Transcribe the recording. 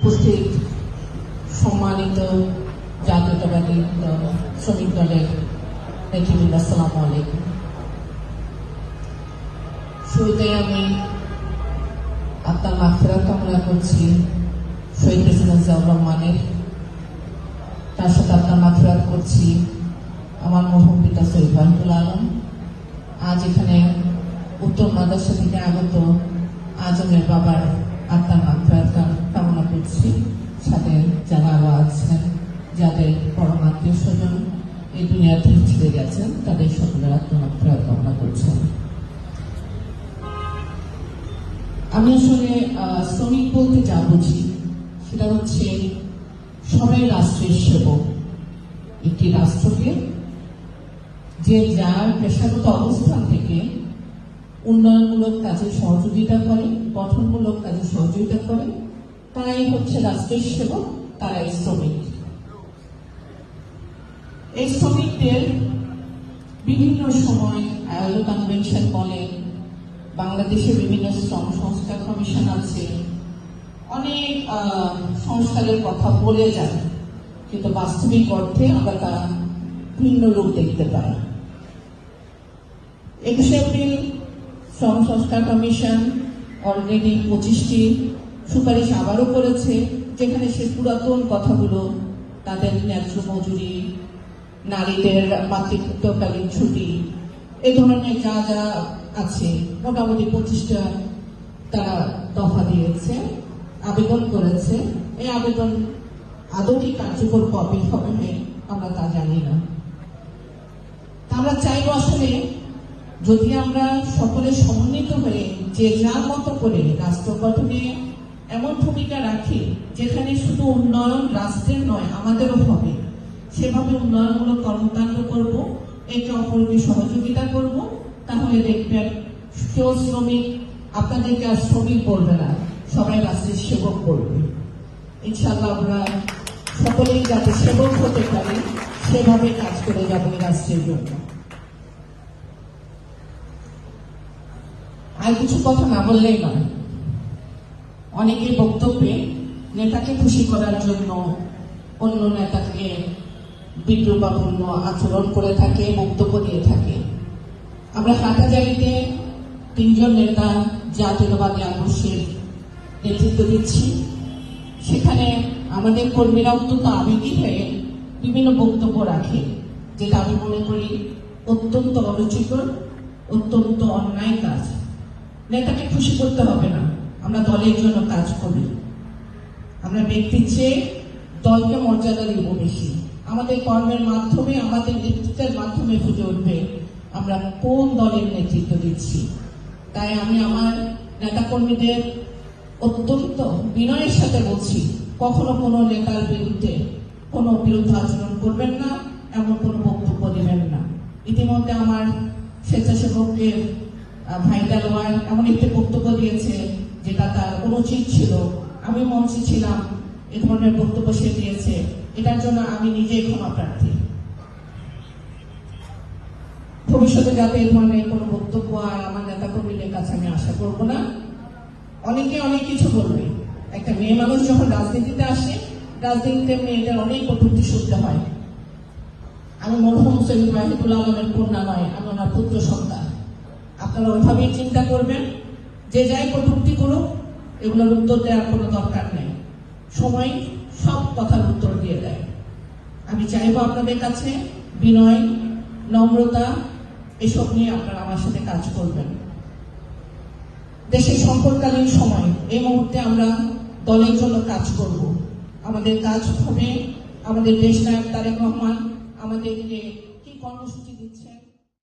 উপস্থিত সম্মানিত জাতীয়তাবাদী শ্রমিক দলের নেতৃবৃন্দ, আসসালামু আলাইকুম। শুরুতে আমি আপনার মাফেরাত কামনা করছি শহীদ প্রেসিডেন্ট জিয়াউর রহমানের। তার সাথে আপনার মাফেরাত করছি আমার মরহুম পিতা সৈয়দ বাহিদুল আলম। আজ এখানে উত্তর মাদ্রাসা থেকে আগত আজমের বাবার আত্মার কামনা করছি সাথে যারা আরও আছেন, যাদের পরম আত্মীয় স্বজন এই দুনিয়া থেকে ছেড়ে গেছেন, তাদের সকলের আত্মার মাফেরাত কামনা করছেন। আমি আসলে শ্রমিক বলতে যা বুঝি, সেটা হচ্ছে সবাই রাষ্ট্রের সেবক। একটি রাষ্ট্রকে যে যার পেশাগত অবস্থান থেকে উন্নয়নমূলক কাজে সহযোগিতা করে, গঠনমূলক কাজে সহযোগিতা করে তারাই হচ্ছে রাষ্ট্রের সেবক, তারাই শ্রমিক। এই শ্রমিকদের বিভিন্ন সময় আয়োলো কনভেনশন বলেন বাংলাদেশে বিভিন্ন শ্রম সংস্কার কমিশন আছে, অনেক সংস্কারের কথা বলে যায়, কিন্তু বাস্তবিক অর্থে আমরা তা ভিন্ন রূপ দেখতে পাই একুশে এপ্রিল শ্রম সংস্কার কমিশন অলরেডি পঁচিশটি সুপারিশ আবারও করেছে, যেখানে সে পুরাতন কথাগুলো তাদের ন্যায্য মজুরি, নারীদের মাতৃত্বকালীন ছুটি, এ ধরনের যা যা আছে, মোটামুটি পঁচিশটা তারা দফা দিয়েছে, আবেদন করেছে। এই আবেদন আদৌ কি কার্যকর কবে হবে আমরা তা জানি না। আমরা চাইব আসলে, যদি আমরা সকলে সমন্বিত হয়ে যে যার মতো করে রাষ্ট্র গঠনে এমন ভূমিকা রাখি যেখানে শুধু উন্নয়ন রাষ্ট্রের নয়, আমাদেরও হবে। সেভাবে উন্নয়নমূলক কর্মকাণ্ড করব, একে অপরকে সহযোগিতা করব। তাহলে দেখবেন কেউ শ্রমিক, আপনাদেরকে আর শ্রমিক বলবে না, সবাই রাষ্ট্রের সেবক করবে ইনশাল্লাহ আমরা সকলেই যাতে সেবক হতে পারি, সেভাবে কাজ করে যাব রাষ্ট্রের জন্য। আর কিছু কথা না বললেই নয়। অনেকের বক্তব্যে নেতাকে খুশি করার জন্য অন্য নেতাকে বিদ্রুপাপূর্ণ আচরণ করে থাকে, বক্তব্য দিয়ে থাকে। আমরা হাটাজারিতে তিনজন নেতা জাতীয়তাবাদী আদর্শের নেতৃত্ব দিচ্ছি। সেখানে আমাদের কর্মীরা অত্যন্ত আবেগী হয়ে বিভিন্ন বক্তব্য রাখে, যেটা আমি মনে করি অত্যন্ত অরুচিকর, অত্যন্ত অন্যায় কাজ। নেতাকে খুশি করতে হবে না। আমরা দলের জন্য কাজ করি। আমরা ব্যক্তির চেয়ে দলকে মর্যাদা দিব বেশি। আমাদের কর্মের মাধ্যমে, আমাদের নেতৃত্বের মাধ্যমে ফুটে উঠবে। আমরা কোন দলের নেতৃত্ব দিচ্ছি? তাই আমি আমার নেতাকর্মীদের অত্যন্ত বিনয়ের সাথে বলছি, কখনো কোনো নেতার বিরুদ্ধে কোনো বিরুদ্ধ আচরণ করবেন না, এমন কোনো বক্তব্য দেবেন না। ইতিমধ্যে আমার স্বেচ্ছাসেবকের ভাই দেলোয়ার এমন একটি বক্তব্য দিয়েছে যেটা তার অনুচিত ছিল। আমি মঞ্চে ছিলাম, এ ধরনের বক্তব্য সে দিয়েছে। এটার জন্য আমি নিজেই ক্ষমা প্রার্থী। ভবিষ্যতে যাতে এই ধরনের কোনো বক্তব্য আর আমার নেতা কর্মীদের কাছে আমি আশা করব না। অনেকে অনেক কিছু বলবে। একটা মেয়ে মানুষ যখন রাজনীতিতে আসে, রাজনীতিতে মেয়েদের অনেক কটূক্তি শুনতে হয়। আমি মরহুম সৈয়দ মাহিদুল আলমের কন্যা নয়, আমি ওনার পুত্র সন্তান। আপনারা ওইভাবেই চিন্তা করবেন। যে যাই কটূক্তি করুক, এগুলোর উত্তর দেওয়ার কোনো দরকার নেই। সময় সব কথার উত্তর দিয়ে দেয়। আমি চাইব আপনাদের কাছে বিনয়, নম্রতা, এসব নিয়ে আপনারা আমার সাথে কাজ করবেন। দেশের সংকটকালীন সময়, এই মুহূর্তে আমরা দলের জন্য কাজ করব। আমাদের কাজ হবে আমাদের দেশ নায়ক তারেক রহমান, আমাদেরকে কি কর্মসূচি